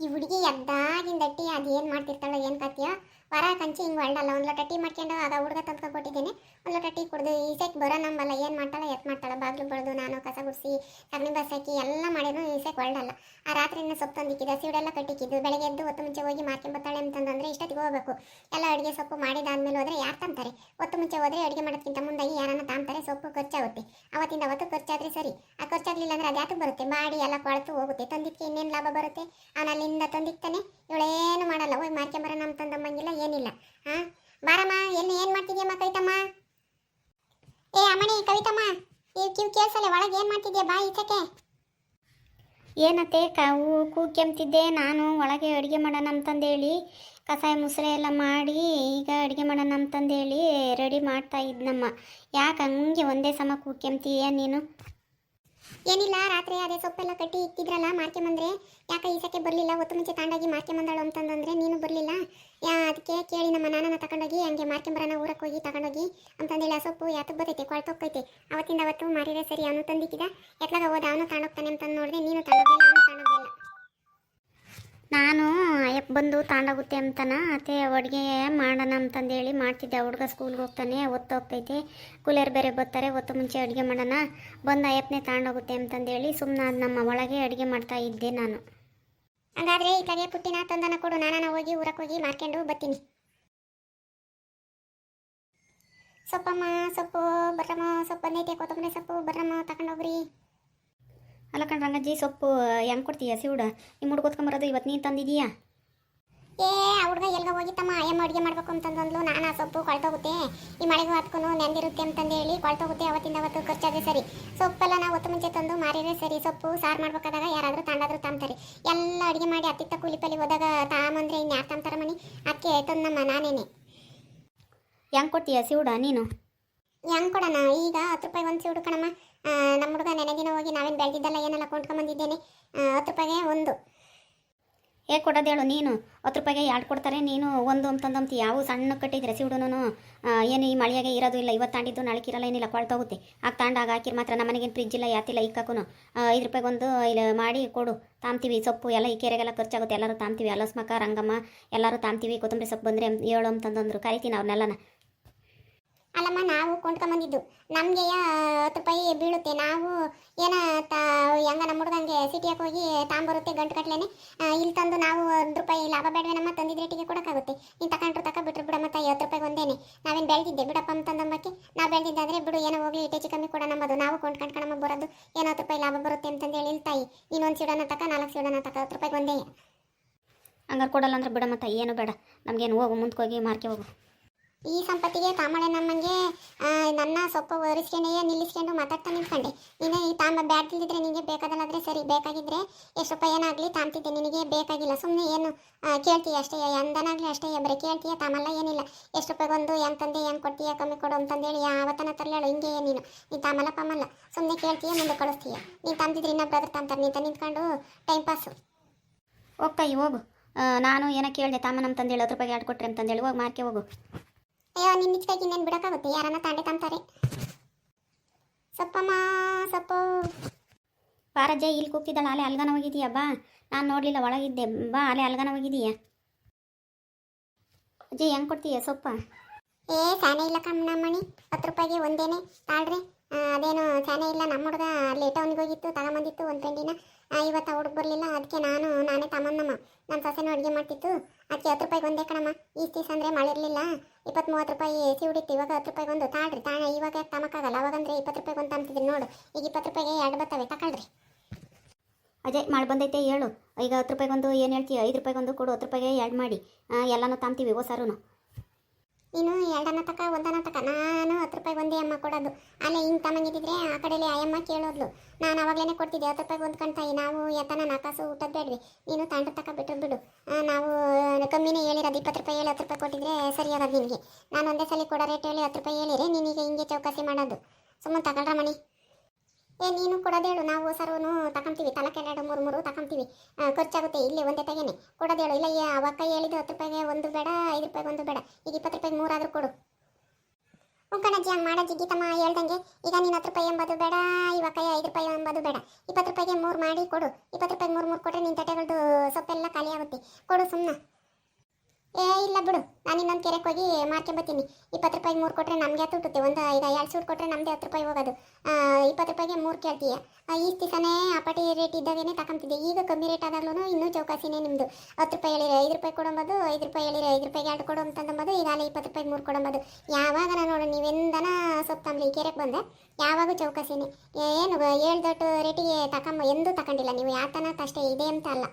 ಈ ಹುಡುಗಿ ಎದ್ದಾಗಿಂದಟ್ಟಿ ಅದೇನು ಮಾಡ್ತಿರ್ತಾಳೋ ಏನು ಕತ್ತೀಯೋ ವರ ಕಂಚಿ ಹಿಂಗೆ ಒಳ್ಳಲ್ಲ ಒಂದು ಲೋಟ ಟೀ ಮಾಡ್ಕೊಂಡು ಅದು ಹುಡುಗ ತಂದ್ಕೊಂಡು ಕೊಟ್ಟಿದ್ದೀನಿ ಒಂದು ಲೋಟ ಟೀ ಕುಡ್ದು ಈಸೆಕ್ ಬರೋ ನಂಬಲ್ಲ ಏನು ಮಾಡ್ತಾಳೆ, ಎತ್ ಮಾಡ್ತಾಳೆ. ಬಾಗಿಲು ಬಳ್ದು ನಾನು ಕಸ ಗುಡಿಸಿ ಸಗಣಿ ಬಸ್ ಹಾಕಿ ಎಲ್ಲ ಮಾಡಿದ್ರು ಈಸೆಕ್ ಒಳ್ಳಲ್ಲ ಆ ರಾತ್ರಿನ ಸೊಪ್ಪು ತಂದಿಕ್ಕಿದ್ದು ಸೀಡೆಲ್ಲ ಕಟ್ಟಿಕ್ಕಿದ್ದು. ಬೆಳಗ್ಗೆ ಎದ್ದು ಹೊತ್ತು ಮುಂಚೆ ಹೋಗಿ ಮಾರ್ಕೊಂಬತ್ತಾಳೆ ಅಂತಂದ್ರೆ ಇಷ್ಟೊತ್ತಿಗೆ ಹೋಗ್ಬೇಕು. ಎಲ್ಲ ಅಡುಗೆ ಸೊಪ್ಪು ಮಾಡಿದಾದ್ಮೇಲೆ ಹೋದ್ರೆ ಯಾರು ತಂತಾರೆ? ಹೊತ್ತು ಮುಂಚೆ ಹೋದ್ರೆ ಅಡುಗೆ ಮಾಡೋದಕ್ಕಿಂತ ಮುಂದಾಗಿ ಯಾರನ್ನ ತಾಂತಾರೆ ಸೊಪ್ಪು ಖರ್ಚಾಗುತ್ತೆ. ಅವತ್ತಿಂದ ಅವತ್ತು ಖರ್ಚಾದ್ರೆ ಸರಿ. ಆ ಖರ್ಚಾಗಲಿಲ್ಲ ಅಂದ್ರೆ ಅದ್ಯಾತು ಬರುತ್ತೆ? ಮಾಡಿ ಎಲ್ಲ ಕೊಳತು ಹೋಗುತ್ತೆ. ತಂದಿದ್ದಕ್ಕೆ ಇನ್ನೇನು ಲಾಭ ಬರುತ್ತೆ? ಅಲ್ಲಿಂದ ತಂದಿಕ್ತಾನೆ. ಇವಳೇನು ಮಾಡಲ್ಲ. ಹೋಗಿ ನಮ್ಮ ತಂದಮ್ಮಂಗಿಲ್ಲ ಏನಿಲ್ಲ. ಹಾ ಬಾರಮ್ಮ, ಎಲ್ಲಿ ಏನು ಮಾಡ್ತಿದ್ಯಮ್ಮ ಕವಿತಮ್ಮ? ಏ ಅಮ್ಮಣಿ, ಕವಿತಮ್ಮ, ಈ ಕಿವ್ ಕೇಳ್ಸಲ್ಲ, ಒಳಗೆ ಏನು ಮಾಡ್ತಿದ್ಯಾ ಬಾ ಈಚಕ್ಕೆ ಏನತ್ತೆ ಕೂ ಕೂಗ್ಕೆಂಬ್ತಿದ್ದೆ ನಾನು ಒಳಗೆ ಅಡುಗೆ ಮಾಡೋಣ ಅಂತಂದೇಳಿ ಕಸಾಯ ಮುಸ್ರೆ ಎಲ್ಲ ಮಾಡಿ, ಈಗ ಅಡುಗೆ ಮಾಡೋಣ ಅಂತಂದೇಳಿ ರೆಡಿ ಮಾಡ್ತಾ ಇದ್ನಮ್ಮ. ಯಾಕೆ ಹಂಗೆ ಒಂದೇ ಸಮ ಕೂಗ್ಕೆಂಬ್ತೀಯ ನೀನು? ಏನಿಲ್ಲ, ರಾತ್ರಿ ಅದೇ ಸೊಪ್ಪೆಲ್ಲ ಕಟ್ಟಿ ಇಕ್ಕಿದ್ರಲ್ಲ ಮಾರ್ಕೊಂಬಂದ್ರೆ ಯಾಕೆ ಈಸಕ್ಕೆ ಬರಲಿಲ್ಲ? ಹೊತ್ತು ಮುಂಚೆ ತಾಂಡಾಗಿ ಮಾರ್ಕೊಂಬಂದಾಳು ಅಂತಂದ್ರೆ ನೀನು ಬರಲಿಲ್ಲ. ಯಾ ಅದಕ್ಕೆ ಕೇಳಿ ನಮ್ಮ ನಾನನ ತಗೊಂಡೋಗಿ ಹಂಗೆ ಮರನ ಊರಕ್ಕೆ ಹೋಗಿ ತಗೊಂಡೋಗಿ ಅಂತಂದೇಳಿ ಆ ಸೊಪ್ಪು ಯಾತಕ್ಕೆ ಬರ್ತೈತೆ, ಕೊಳ್ತೋಗ್ತೈತೆ. ಅವತ್ತಿಂದ ಅವತ್ತು ಮಾರಿದ್ರೆ ಸರಿ, ಅವನು ತಂದಿಕ್ಕಿದ. ಎತ್ಲಾಗ ಹೋದ, ಅವನು ತಾಂಡೋಗ್ತಾನೆ ಅಂತ ನೋಡಿದೆ ನೀನು ತಗೊಂಡೋಗಿಲ್ಲ ಅವನು ತಗೊಂಡೋಗಿಲ್ಲ ನಾನು ಅಯ್ಯಪ್ಪ ಬಂದು ತಾಂಡಾಗುತ್ತೆ ಅಂತನ, ಅತ್ತೆ, ಅಡುಗೆ ಮಾಡೋಣ ಅಂತಂದೇಳಿ ಮಾಡ್ತಿದ್ದೆ. ಹುಡುಗ ಸ್ಕೂಲ್ಗೆ ಹೋಗ್ತಾನೆ, ಒತ್ತು ಹೋಗ್ತೈತೆ. ಕೂಲಿಯರ್ ಬೇರೆ ಬರ್ತಾರೆ, ಒತ್ತು ಮುಂಚೆ ಅಡುಗೆ ಮಾಡೋಣ. ಬಂದು ಅಯ್ಯಪ್ಪನೇ ತಾಂಡೋಗುತ್ತೆ ಅಂತಂದೇಳಿ ಸುಮ್ಮನೆ ನಮ್ಮ ಒಳಗೆ ಅಡುಗೆ ಮಾಡ್ತಾ ಇದ್ದೆ ನಾನು. ಹಂಗಾದ್ರೆ ಕಡೆ ಪುಟ್ಟಿನ ತಂದನ ಕೊಡು. ನಾನು ಹೋಗಿ ಊರಕ್ಕೆ ಹೋಗಿ ಮಾರ್ಕೊಂಡು ಬರ್ತೀನಿ. ಸೊಪ್ಪಮ್ಮ, ಸೊಪ್ಪು ಬರ್ರಮ್ಮ ಸೊಪ್ಪು ಬಂದೈತೆ. ಕೊತ್ತಂಬರಿ ಸೊಪ್ಪು ಬರ್ರಮ್ಮ ತಗೊಂಡೋಗ್ರಿ ಅಲ್ಲ ಕಣ್ ರಂಗಜ್ಜಿ, ಸೊಪ್ಪು ಹೆಂಗೆ ಕೊಡ್ತೀಯ? ಸಿವುಡ ನಿಮ್ಮ ಹುಡುಗ ಇವತ್ತು ನೀನು ತಂದಿದೀಯಾ? ಏ ಆ ಹುಡ್ಗ ಹೋಗಿ ತಮ್ಮ ಅಯ್ಯಮ್ಮ ಅಡುಗೆ ಮಾಡ್ಬೇಕು ಅಂತಂದ್ಲು. ನಾನು ಆ ಸೊಪ್ಪು ಕೊಳ್ತೋಗುತ್ತೆ. ಈ ಮಳೆಗೂ ಹತ್ಕೊಂಡು ನೆಂದಿರುತ್ತೆ ಅಂತಂದು ಹೇಳಿ ಕೊಳ್ತೋಗುತ್ತೆ ಅವತ್ತಿಂದ ಅವತ್ತು ಖರ್ಚಾದ್ರೆ ಸರಿ. ಸೊಪ್ಪೆಲ್ಲ ನಾವು ಹೊತ್ತು ಮುಂಚೆ ತಂದು ಮಾರಿದ್ರೆ ಸರಿ. ಸೊಪ್ಪು ಸಾರು ಮಾಡ್ಬೇಕಾದಾಗ ಯಾರಾದರೂ ತಾಂಡಾದರೂ ತಾಂತಾರೆ ಎಲ್ಲ ಅಡುಗೆ ಮಾಡಿ ಅತ್ತಿತ್ತ ಕೂಲಿಪಲ್ಲಿ ಹೋದಾಗ ತಾಮಂದ್ರೆ ಇನ್ನು ಯಾರು ತಾಂತಾರ ಮನಿ? ಅದಕ್ಕೆ ತಂದಮ್ಮ ನಾನೇನೆ. ಹೆಂಗೆ ಕೊಡ್ತೀಯ ಸಿವುಡ ನೀನು? ಹೆಂಗ್ ಕೊಡೋಣ? ಈಗ ಹತ್ತು ರೂಪಾಯಿ ಒಂದು ಸಿಡು ಕಣಮ್ಮ. ನಮ್ಮ ಹುಡುಗ ನೆನೆ ದಿನ ಹೋಗಿ ನಾವೇನು ಬೆಳೆದಿದ್ದಲ್ಲ ಏನೆಲ್ಲ ಕೊಂಡ್ಕೊಂಡ್ಬಂದಿದ್ದೇನೆ ಹತ್ತು ರೂಪಾಯಿಗೆ ಒಂದು. ಹೇಗೆ ಹೇಳು, ನೀನು. ಹತ್ತು ರೂಪಾಯಿಗೆ ಎರಡು ಕೊಡ್ತಾರೆ, ನೀನು ಒಂದು ಅಂತಂದಂತ ಯಾವ ಸಣ್ಣ ಕಟ್ಟಿದ್ರೆ ಸಿವುಡುನು ಏನು ಈ ಮಳೆಯಾಗೆ ಇರೋದು ಇಲ್ಲ. ಇವತ್ತು ತಾಂಡಿದ್ದು ನಾಳೆ ಕಿರಲ್ಲ ಏನಿಲ್ಲ ಕೊಳ್ತೋಗುತ್ತೆ ಆಗ ತಾಂಡಾಗ ಹಾಕಿರ್ ಮಾತ್ರ. ನಮ್ಮನೆಗೇನು ಫ್ರಿಜ್ ಇಲ್ಲ ಯಾತಿಲ್ಲ ಇಕ್ಕಾಕೂ ಐದು ರೂಪಾಯಿಗೆ ಒಂದು, ಇಲ್ಲಿ, ಮಾಡಿ ಕೊಡು. ತಾಂತೀವಿ ಸೊಪ್ಪು, ಎಲ್ಲ ಈ ಕೆರೆಗೆಲ್ಲ ಖರ್ಚಾಗುತ್ತೆ. ಎಲ್ಲರೂ ತಾಂತೀವಿ ಅಲಸ್ಮಕ ರಂಗಮ್ಮ, ಎಲ್ಲರೂ ತಾಂತೀವಿ ಕೊತ್ತಂಬರಿ ಸೊಪ್ಪು ಬಂದರೆ ಹೇಳು ಅಂತಂದಂದ್ರು ಕರಿತೀನಿ ಅವ್ರನ್ನೆಲ್ಲನ ಅಲ್ಲಮ್ಮ, ನಾವು ಕೊಂಡ್ಕೊಂಬಂದಿದ್ದು. ನಮಗೆ ಹತ್ತು ರೂಪಾಯಿ ಬೀಳುತ್ತೆ. ನಾವು ಏನ ಹೆಂಗ ನಮ್ಮ ಹುಡುಗಂಗೆ ಸಿಟಿಯಾಗ ಹೋಗಿ ತಾಂಬರುತ್ತೆ ಗಂಟು ಕಟ್ಲೇನೆ. ಇಲ್ಲಿ ತಂದು ನಾವು ಒಂದು ರೂಪಾಯಿ ಲಾಭ ಬೇಡವೇನಮ್ಮ ತಂದಿದ್ದ ರೇಟಿಗೆ ಕೊಡೋಕ್ಕಾಗುತ್ತೆ. ನೀನು ತಗೊಂಡ್ರು ತಕ ಬಿಟ್ರು ಬಿಡಮ್ಮ ತಾಯಿ ಐವತ್ತು ರೂಪಾಯಿ ಒಂದೇನೆ. ನಾವೇನು ಬೆಳೆದಿದ್ದೆ, ಬಿಡಪ್ಪ ಅಂತಂದಮ್ಮಕ್ಕೆ ನಾವು ಬೆಳೆದಿದ್ದಾದ್ರೆ ಬಿಡು, ಏನೋ ಹೋಗಿ ಹೆಚ್ಚು ಕಮ್ಮಿ ಕೊಡ ನಮ್ಮದು. ನಾವು ಕೊಂಡ್ ಕಣಮ್ಮ ಬರೋದು, ಏನೋ ಹತ್ತು ರೂಪಾಯಿ ಲಾಭ ಬರುತ್ತೆ ಅಂತಂದು ಹೇಳಿ ತಾಯಿ. ನೀನು ಸಿಡೋಣ ತಕ, ನಾಲ್ಕು ಸಿಡೋಣ ತಕ, ಹತ್ತು ರೂಪಾಯಿಗೆ ಒಂದೇ. ಹಂಗಾರೆ ಕೊಡಲ್ಲ ಅಂದ್ರೆ ಬಿಡಮ್ಮ ತಾಯಿ ಏನು ಬೇಡ. ನಮಗೇನು ಹೋಗು ಮುಂದಕ್ಕೆ ಹೋಗಿ ಮಾರ್ಕೆ ಹೋಗು. ಈ ಸಂಪತ್ತಿಗೆ ತಾಮಳೆ ನನ್ನ ಸೊಪ್ಪು ಒರೆಸ್ಕೊಂಡೇ ನಿಲ್ಲಿಸ್ಕೊಂಡು ಮಾತಾಡ್ತಾ ನಿಂತ್ಕೊಂಡೆ. ನೀನು ಈ ತಾಂಬ ಬ್ಯಾಡ್ತಿದ್ರೆ ನಿನಗೆ ಬೇಕಾದಲ್ಲಾದ್ರೆ ಸರಿ, ಬೇಕಾಗಿದ್ರೆ ಎಷ್ಟು ರೂಪಾಯಿ ಏನಾಗಲಿ ತಾಂತಿದ್ದೆ ನಿನಗೆ ಬೇಕಾಗಿಲ್ಲ. ಸುಮ್ಮನೆ ಏನು ಕೇಳ್ತೀಯ ಅಷ್ಟೇ, ಎಂದನಾಗಲಿ ಅಷ್ಟೇ, ಬರೀ ಕೇಳ್ತೀಯ, ತಾಮಲ್ಲ ಏನಿಲ್ಲ. ಎಷ್ಟು ರೂಪಾಯಿ ಒಂದು ಹೆಂಗೆ ತಂದೆ, ಹೆಂಗೆ ಕೊಡ್ತೀಯ, ಕಮ್ಮಿ ಕೊಡು ಅಂತಂದೇಳಿ ಯಾವತ್ತನ ತರಲೇಳು, ಹಿಂಗೆ ನೀನು. ನೀನು ತಾಮಲ್ಲ ಪಮ್ಮಲ್ಲ ಸುಮ್ಮನೆ ಕೇಳ್ತೀಯ, ಮುಂದೆ ಕಳಿಸ್ತೀಯ. ನೀನು ತಂದಿದ್ರೆ ಇನ್ನೊಬ್ರಾದ್ರೆ ತಾಂತಾರೆ ನೀನು ನಿಂತ್ಕೊಂಡು ಟೈಮ್ ಪಾಸು ಓಕೆ ಹೋಗು. ನಾನು ಏನೋ ಕೇಳಿದೆ, ತಾಮ ನಮ್ಮ ತಂದೇಳಿ ಹತ್ತು ರೂಪಾಯಿಗೆ ಎರಡು ಕೊಟ್ರಿ ಅಂತಂದೇಳಿ, ಹೋಗಿ ಮಾರ್ಕೆ ಹೋಗು. ಅಯ್ಯೋ ನಿನ್ನ ನಿಚ್ಚಕಾಗಿ ಇನ್ನೇನು ಬಿಡೋಕ್ಕಾಗುತ್ತೆ? ಯಾರನ್ನ ತಾಂಡೆ ತಂತಾರೆ ಸಪ್ಪಮ್ಮ ಸಪ್ಪು. ಪಾರಜ್ಜ ಇಲ್ಲಿ ಕೂಗ್ತಿದ್ದಾಳೆ ಅಲೆ ಅಲ್ಗನ ಹೋಗಿದೀಯ? ಬಾ ನಾನು ನೋಡಲಿಲ್ಲ ಒಳಗಿದ್ದೆ. ಬಾ ಅಲೆ ಅಲ್ಗನ ಹೋಗಿದೀಯಾ? ಅಜ್ಜಿ ಹೆಂಗೆ ಕೊಡ್ತೀಯ ಸೊಪ್ಪ? ಏ ಸಾನೆ ಇಲ್ಲ ಕಮ್ಮಣಮ್ಮಣಿ ಹತ್ತು ರೂಪಾಯಿಗೆ ಒಂದೇನೆ. ತಾಳ್ರಿ. ಅದೇನು ಸ್ಯಾನೆ ಇಲ್ಲ, ನಮ್ಮ ಹುಡುಗ ಲೇಟ್ ಅವ್ನಿಗೆ ಹೋಗಿತ್ತು, ತಗೊಂಬಂದಿತ್ತು, ಒಂದು ಪೆಂಡಿನ ಇವತ್ತು ಹುಡುಗ ಬರಲಿಲ್ಲ ಅದಕ್ಕೆ ನಾನು, ನಾನೇ ತಮ್ಮಮ್ಮ ನನ್ನ ಸೊಸೆನೂ ಅಡುಗೆ ಮಾಡ್ತಿತ್ತು. ಅದಕ್ಕೆ ಹತ್ತು ರೂಪಾಯಿಗೆ ಒಂದೇ ಕಣಮ್ಮ. ಈ ದಿವಸ ಅಂದರೆ ಮಳೆ ಇರಲಿಲ್ಲ. ಇಪ್ಪತ್ತು ಮೂವತ್ತು ರೂಪಾಯಿ ಸಿವುಡಿತ್ತು ಇವಾಗ ಹತ್ತು ರೂಪಾಯಿಗೆ ಒಂದು. ತಾಳ್ರಿ ತಾಣ ಇವಾಗ ತಮಕ್ಕಾಗಲ್ಲ ಅವಾಗಂದ್ರೆ ಇಪ್ಪತ್ತು ರೂಪಾಯಿಗೆ ಒಂದು ತಂತಿದ್ರಿ ನೋಡು. ಈಗ ಇಪ್ಪತ್ತು ರೂಪಾಯಿಗೆ ಎರಡು ಬರ್ತವೆ ತಗೊಳ್ರಿ ಅಜಯ್ ಮಾಡಿ ಬಂದೈತೆ, ಹೇಳು. ಈಗ ಹತ್ತು ರೂಪಾಯಿಗೊಂದು ಏನು ಹೇಳ್ತೀವಿ ಐದು ರೂಪಾಯಿಗೊಂದು ಕೊಡು, ಹತ್ತು ರೂಪಾಯಿಗೆ ಎರಡು ಮಾಡಿ. ಎಲ್ಲನೂ ತಾಂತೀವಿ ಓಸಾರು ನೀನು ಎರಡನ್ನ ತಕ, ಒಂದನ ತಕ. ನಾನು ಹತ್ತು ರೂಪಾಯಿ ಒಂದೇ ಅಮ್ಮ ಕೊಡೋದು. ಅಲ್ಲೇ ಹಿಂಗೆ ತಮ್ಮಂಗಿದ್ರೆ ಆ ಕಡೆಯಲ್ಲಿ ಆಯಮ್ಮ ಕೇಳೋದ್ಲು. ನಾನು ಅವಾಗಲೇ ಕೊಡ್ತಿದ್ದೆ, ಹತ್ತು ರೂಪಾಯಿ ಒಂದು ಕಣ್ತಾಯಿ ನಾವು ಎತ್ತನ ನಾಕಾಸು ಊಟದ ಬೇಡ್ವಿ. ನೀನು ತಂಡ ತಕ ಬಿಟ್ಟು ಬಿಡು. ನಾವು ಕಮ್ಮಿನೇ ಹೇಳಿರೋದು, ಇಪ್ಪತ್ತು ರೂಪಾಯಿ ಹೇಳಿ ಹತ್ತು ರೂಪಾಯಿ ಕೊಟ್ಟಿದ್ರೆ ಸರಿ ನಿಮಗೆ ನಿನಗೆ. ನಾನು ಒಂದೇ ಸಲ ಕೊಡೋ ರೇಟ್ ಹೇಳಿ ಹತ್ತು ರೂಪಾಯಿ ಹೇಳಿರಿ, ನೀನೀಗ ಹಿಂಗೆ ಚೌಕಾಸಿ ಮಾಡೋದು. ಸುಮ್ಮನೆ ತಗೊಳ್ರ ಮಣಿ ಏ, ನೀನು ಕೊಡೋದೇಳು ನಾವು ಸರ್ವನು ತಗೊಂತೀವಿ ಎರಡು, ಮೂರು ಮೂರು ತಗೊಂತೀವಿ ಖರ್ಚಾಗುತ್ತೆ. ಇಲ್ಲಿ ಒಂದೇ ತೆಗೆನೆ. ಕೊಡೋದೇಳು ಇಲ್ಲ ಅವಕ್ಕ ಹೇಳಿದ್ದು ಹತ್ತು ರೂಪಾಯಿಗೆ ಒಂದು ಬೇಡ, ಐದು ರೂಪಾಯಿಗೆ ಒಂದು ಬೇಡ. ಈಗ ಇಪ್ಪತ್ತು ರೂಪಾಯಿಗೆ ಮೂರಾದರೂ ಕೊಡು. ಉಂಕಣಜ್ಜಿ ಹಂಗೆ ಮಾಡೋ ಜಿಗ್ಗಿತಮ್ಮ ಹೇಳ್ದಂಗೆ, ಈಗ ನೀನು ಹತ್ತು ರೂಪಾಯಿ ಎಂಬುದು ಬೇಡ ಇವಾಗ ಐದು ರೂಪಾಯಿ ಎಂಬುದು ಬೇಡ. ಇಪ್ಪತ್ತು ರೂಪಾಯಿಗೆ ಮೂರು ಮಾಡಿ ಕೊಡು. ಇಪ್ಪತ್ತು ರೂಪಾಯಿಗೆ ಮೂರು ಮೂರು ಕೊಟ್ಟರೆ ನಿನ್ನ ತಟ್ಟೆಗಳದ್ದು ಸೊಪ್ಪೆಲ್ಲ ಖಾಲಿ ಆಗುತ್ತೆ ಕೊಡು ಸುಮ್ಮನೆ ಏ, ಇಲ್ಲ ಬಿಡು. ನಾನು ಇನ್ನೊಂದು ಕೆರೆಗೆ ಹೋಗಿ ಮಾರ್ಕೊಂಬತ್ತೀನಿ ಇಪ್ಪತ್ತು ರೂಪಾಯಿಗೆ ಮೂರು ಕೊಟ್ಟರೆ ನಮಗೆ ತುಟ್ಟುತ್ತೆ ಒಂದು, ಈಗ ಎರಡು ಸೂಟ್ ಕೊಟ್ಟರೆ ನಮ್ಮದೇ ಹತ್ತು ರೂಪಾಯಿ ಹೋಗೋದು. ಇಪ್ಪತ್ತು ರೂಪಾಯಿಗೆ ಮೂರು ಕೇಳ್ತೀಯ? ಈ ದಿವಸನೇ ಅಪಾಟಿ ರೇಟ್ ಇದ್ದಾಗೇನೆ ತಗೊಂತಿದ್ದೆ ಈಗ ಕಮ್ಮಿ ರೇಟ್ ಆದಾಗ್ಲೂ ಇನ್ನೂ ಚೌಕಾಸಿನೇ ನಿಮ್ಮದು ಹತ್ತು ರೂಪಾಯಿ ಹೇಳಿರಿ, ಐದು ರೂಪಾಯಿ ಕೊಡಂಬೋದು ಐದು ರೂಪಾಯಿ ಹೇಳಿರಿ, ಐದು ರೂಪಾಯಿ ಎರಡು ಕೊಡು ಅಂತಂದಂಬೋದು ಈಗ ಅಲ್ಲಿ ಇಪ್ಪತ್ತು ರೂಪಾಯಿಗೆ ಮೂರು ಕೊಡಂಬೋದು ಯಾವಾಗ ನಾನು ನೋಡು ನೀವೆಂದನ ಸೊಪ್ಪು ತಂಬ್ಲಿ ಈ ಕೆರೆಗೆ ಬಂದೆ, ಯಾವಾಗ ಚೌಕಾಸಿನೇ. ಏನು, ಏಳು ದೊಡ್ಡ ರೇಟಿಗೆ ತಗೊಂಬ ಎಂದೂ ತಗೊಂಡಿಲ್ಲ ನೀವು ಯಾತನ ಅಷ್ಟೇ ಇದೆ ಅಂತ ಅಲ್ಲ.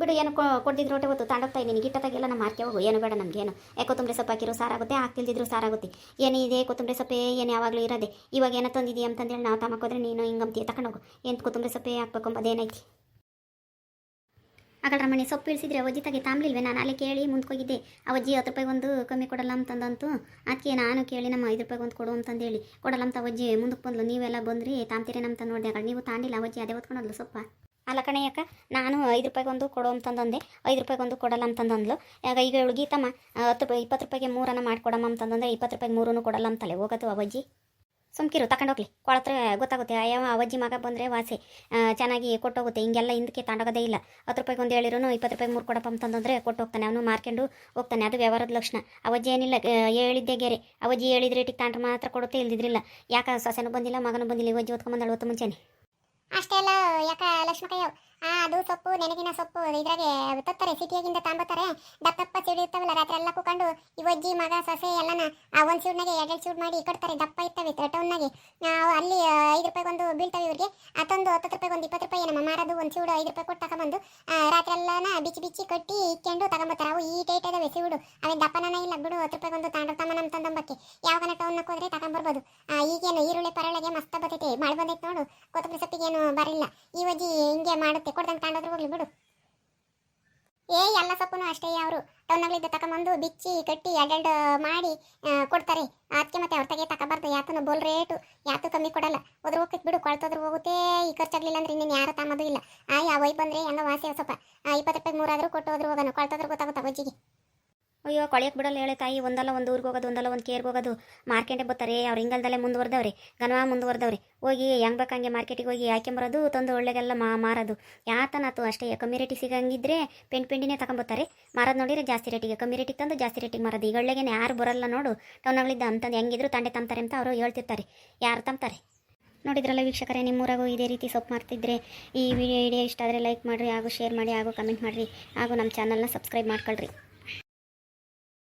ಬಿಡು, ಏನು ಕೊಡ್ದಿದ್ರು ಹೊಟ್ಟೆ ಗೊತ್ತು ತಾಂಡೋಗ್ತಾ ಇದ್ದೀನಿ. ಗಿಟ್ಟದಾಗೆಲ್ಲ ನಮ್ಮ ಮಾರ್ಕೆ ಹೋಗು. ಏನು ಬೇಡ ನಮ್ಗೆ, ಏನು. ಯಾಕೆ ಕೊತ್ತಂಬರಿ ಸೊಪ್ಪು ಹಾಕಿರೋ ಸಾರಾಗುತ್ತೆ ಹಾಕ್ತಿಲ್ದಿದ್ರು ಸಾರಾಗುತ್ತೆ. ಏನಿದೆ ಕೊತ್ತಂಬರಿ ಸೊಪ್ಪೆ, ಏನು ಯಾವಾಗಲೂ ಇರೋದೆ. ಇವಾಗ ಏನೋ ತಂದಿದ್ದೀಯ ಅಂತಂದೇಳಿ ನಾವು ತಮಕೋದ್ರೆ ನೀನು ಹಿಂಗಂತೀಯ ತಗೊಂಡೋಗು ಏನು ಕೊತ್ತಂಬರಿ ಸೊಪ್ಪೆ ಹಾಕ್ಬೇಕು ಅಂಬೋದೇನೈತಿ ರಮಣಿ, ಸೊಪ್ಪು ಇಳಿಸಿದ್ರೆ ಅವಜ್ಜಿ ತಗೆ ತಾಂಬ್ಲಿಲ್ವೇ? ನಾನು ಅಲ್ಲಿ ಕೇಳಿ ಮುಂದ್ಕೋಗಿದ್ದೆ ಅವಜ್ಜಿ ಹತ್ತು ರೂಪಾಯಿ ಒಂದು ಕಮ್ಮಿ ಕೊಡಲ್ಲ ಅಂತಂದಂತು ಅದಕ್ಕೆ ನಾನು ಕೇಳಿ ನಮ್ಮ ಐದು ರೂಪಾಯಿ ಒಂದು ಕೊಡು ಅಂತಂದೇಳಿ ಕೊಡಲ್ಲ ಅಂತ ಅವಜ್ಜಿ ಮುಂದಕ್ಕೆ ಬಂದ್ಲು. ನೀವೆಲ್ಲ ಬಂದ್ರಿ ತಾಂತೀರೇನಂತ ನೋಡಿದೆ. ಆಗ ನೀವು ತಾಂಡಿಲ್ಲ ಅವಜ್ಜಿ, ಅದೇ ಹೊತ್ಕೊಂಡದ್ಲು ಸೊಪ್ಪ. ಅಲ್ಲ ಕಣಯ್ಯಕ್ಕ ನಾನು ಐದು ರೂಪಾಯಿಗೊಂದು ಕೊಡು ಅಂತಂದಂದೆ. ಐದು ರೂಪಾಯಿಗೊಂದು ಕೊಡಲ್ಲ ಅಂತಂದಂದ್ಲು. ಯಾಕ ಈಗ ಹುಡುಗಿ ತಮ್ಮ ಹತ್ತು ರೂಪಾಯಿ, ಇಪ್ಪತ್ತು ರೂಪಾಯಿಗೆ ಮೂರನ್ನು ಮಾಡಿಕೊಡಮ್ಮ ಅಂತಂದಂದ್ರೆ ಇಪ್ಪತ್ತು ರೂಪಾಯಿಗೆ ಮೂರೂ ಕೊಡಲ್ಲ ಅಂತಲೆ ಹೋಗತ್ತು ಅವಜ್ಜಿ. ಸುಮ್ಕಿರು ತಗೊಂಡೋಗ್ಲಿ ಕೊಳತ್ರ ಗೊತ್ತಾಗುತ್ತೆ. ಯಾವ ಅವಜ್ಜಿ ಮಗ ಬಂದರೆ ವಾಸೆ. ಚೆನ್ನಾಗಿ ಕೊಟ್ಟೋಗುತ್ತೆ. ಹಿಂಗೆಲ್ಲ ಹಿಂದಕ್ಕೆ ತಾಂಡೋಗೋದೇ ಇಲ್ಲ. ಹತ್ತು ರೂಪಾಯಿಗೆ ಒಂದು ಹೇಳಿರೋನು ಇಪ್ಪತ್ತು ರೂಪಾಯಿಗೆ ಮೂರು ಕೊಡಪ್ಪ ಅಂತಂದ್ರೆ ಕೊಟ್ಟು ಹೋಗ್ತಾನೆ ಅವನು ಮಾರ್ಕೊಂಡು ಹೋಗ್ತಾನೆ. ಅದು ವ್ಯವಹಾರದ ಲಕ್ಷಣ. ಅವಜ್ಜಿ ಏನಿಲ್ಲ ಹೇಳಿದ್ದೆ ಗೆರೆ. ಅವಜ್ಜಿ ಹೇಳಿದ ರೇಟಿಗೆ ತಾಂಡ್ರೆ ಮಾತ್ರ ಕೊಡುತ್ತೆ, ಇಲ್ದಿದ್ರಿಲ್ಲ. ಯಾಕೆ ಸೊಸೆನೂ ಬಂದಿಲ್ಲ, ಮಗನೂ ಬಂದಿಲ್ಲ, ಇವಜ್ಜಿ ಹೊತ್ಕೊಂಬಂದಳು ಹೊತ್ತು ಮುಂಚೆನೆ. ಅಷ್ಟೆಲ್ಲ ಯಾಕ ಲಕ್ಷ್ಮಕಯ್ಯ ಆ ಅದು ಸೊಪ್ಪು ನೆನಗಿನ ಸೊಪ್ಪು, ಇದ್ರಾಗೆ ತತ್ತಾರೆ, ಸಿಟಿಯಾಗಿಂದ ತಾಂಬತ್ತಾರೆ. ದಪ್ಪ ಚಿಡಿ ಇರ್ತಾವಲ್ಲ, ರಾತ್ರಿ ಎಲ್ಲ ಕುಕೊಂಡು ಇವಜ್ಜಿ ಮಗ, ಸೊಸೆ ಎಲ್ಲನ ಆ ಒಂದು ಸೀಡ್ನಾಗೆ ಎರಡೆರಡು ಚೂಡ್ ಮಾಡಿ ಕೊಡ್ತಾರೆ. ದಪ್ಪ ಇರ್ತವೆ ಟೌನ್ನಾಗೆ ಅಲ್ಲಿ ಐದು ರೂಪಾಯಿ ಒಂದು ಬೀಳ್ತವೆ ಇವ್ರಿಗೆ. ಅದೊಂದು ಹತ್ತು ರೂಪಾಯಿ ಒಂದು ಇಪ್ಪತ್ತು ರೂಪಾಯಿ ನಮ್ಮ ಮಾರೋದು, ಒಂದು ಚೂಡು ಐದು ರೂಪಾಯಿ ಕೊಟ್ಟು ತಗೊಂಬಂದು ರಾತ್ರಿ ಎಲ್ಲನ ಬಿಚ್ಚಿ ಬಿಚ್ಚಿ ಕಟ್ಟಿ ಇಕ್ಕೊಂಡು ತಗೊಂಬತ್ತಾರೆ. ಅವು ಈ ಟೈಟ್ ಇದಾವೆ ಸೀಡು ಅವೇ ದಪ್ಪನ ಇಲ್ಲ ಬಿಡು, ಹತ್ತು ರೂಪಾಯಿ ಒಂದು ತಾಂಡ್ರತಮ್ಮ ನಮ್ಮ ತಂದಂಬಕ್ಕೆ. ಯಾವಾಗ ಟೌನ್ ಹೋದ್ರೆ ತಗೊಂಬರ್ಬೋದು. ಈಗೇನು ಈರುಳ್ಳಿ ಪರಳೆಗೆ ಮಸ್ತ ಬರ್ತೈತೆ ಮಳೆ ಬಂದೈತೆ ನೋಡು. ಕೊತ್ತಂಬರಿ ಸೊಪ್ಪಿಗೇನು ಬರಲಿಲ್ಲ ಈ ವಜ್ಜಿ ಹಿಂಗೆ ಮಾಡುತ್ತೆ ಕೊಡ್ದಂಗೆ ತಾಂಡೋದ್ರೆ ಹೋಗ್ಲಿ ಬಿಡು. ಏ, ಎಲ್ಲ ಸೊಪ್ಪುನು ಅಷ್ಟೇ ಅವರು. ಟೌನ್ಗಳಿದ್ದ ತಗೊಂಬಂದು ಬಿಚ್ಚಿ, ಕಟ್ಟಿ ಎರಡೆರಡು ಮಾಡಿ ಕೊಡ್ತಾರೆ. ಅದಕ್ಕೆ ಮತ್ತೆ ಅವ್ರ ತಗೆ ತಗೋಬಾರ್ದು ಯಾತನು ಬೋಲ್ ರೇಟು. ಯಾತು ಕಮ್ಮಿ ಕೊಡಲ್ಲ. ಹೋದ್ರೆ ಹೋಗಕ್ಕೆ ಬಿಡು, ಕೊಳ್ತೋದ್ರು ಹೋಗುತ್ತೆ. ಈ ಖರ್ಚಾಗ್ಲಿಲ್ಲ ಅಂದ್ರೆ ಇನ್ನೇನು ಯಾರು ತಮ್ಮದು ಇಲ್ಲ. ಆ ಯಾವ ಬಂದ್ರೆ ಹೆಂಗ ವಾಸಿ ಸ್ವಲ್ಪ. ಇಪ್ಪತ್ತು ರೂಪಾಯಿ ಮೂರಾದರೂ ಕೊಟ್ಟು ಹೋದ್ರು ಹೋಗೋಣ. ಕೊಳ್ತೋದ್ರು ಗೊತ್ತಾಗುತ್ತೆ ವಜ್ಜಿಗೆ ಅಯ್ಯೋ ಕೊಳೆಯಕ್ಕೆ ಬಿಡಲ್ಲ ಹೇಳೆ ತಾಯಿ. ಒಂದಲ್ಲ ಒಂದು ಊರಿಗೆ ಹೋಗೋದು, ಒಂದಲ್ಲ ಒಂದು ಕೇರ್ಗೆ ಹೋಗೋದು. ಮಾರ್ಕೆಟೇ ಬರ್ತಾರೆ. ಅವ್ರು ಹಿಂಗಲ್ದಲ್ಲೇ ಮುಂದುವರ್ದವ್ರಿ. ಗನವಾ ಮುಂದುವರ್ದವ್ರಿ. ಹೋಗಿ ಹೆಂಗ್ ಬೇಕಂಗೆ ಮಾರ್ಕೆಟಿಗೆ ಹೋಗಿ ಹಾಕ್ಕೊಂಬರೋದು ತಂದು ಒಳ್ಳೆಗೆಲ್ಲ ಮಾ ಮಾರೋದು. ಯಾತನಾತು ಅಷ್ಟೇ, ಕಮ್ಮಿ ರೇಟಿಗೆ ಸಿಗಂಗಿದ್ರೆ ಪೆಂಟ್ ಪೆಂಡಿನೇ ತಗೊಂಬತ್ತಾರೆ. ಮಾರೋದು ನೋಡಿದ್ರೆ ಜಾಸ್ತಿ ರೇಟಿಗೆ, ಕಮ್ಮಿ ರೇಟಿಗೆ ತಂದು ಜಾಸ್ತಿ ರೇಟಿಗೆ ಮಾರೋದು. ಈಗ ಒಳ್ಳೆಗೆ ಯಾರು ಬರಲ್ಲ ನೋಡು. ಟೌನಗಳಿದ್ದ ಅಂತಂದು ಹೆಂಗಿದ್ರು ತಂಡೆ ತಂತಾರೆ ಅಂತ ಅವರು ಹೇಳ್ತಿರ್ತಾರೆ. ಯಾರು ತಂತಾರೆ ನೋಡಿದ್ರಲ್ಲ ವೀಕ್ಷಕರೇ, ನಿಮ್ಮೂರಾಗೂ ಇದೇ ರೀತಿ ಸೊಪ್ಪು ಮಾಡ್ತಿದ್ರೆ ಈ ವಿಡಿಯೋ ಇಷ್ಟ ಆದರೆ ಲೈಕ್ ಮಾಡಿರಿ, ಹಾಗೂ ಶೇರ್ ಮಾಡಿ, ಹಾಗೂ ಕಮೆಂಟ್ ಮಾಡಿರಿ, ಹಾಗೂ ನಮ್ಮ ಚಾನಲ್ನ ಸಬ್ಸ್ಕ್ರೈಬ್ ಮಾಡ್ಕೊಳ್ರಿ.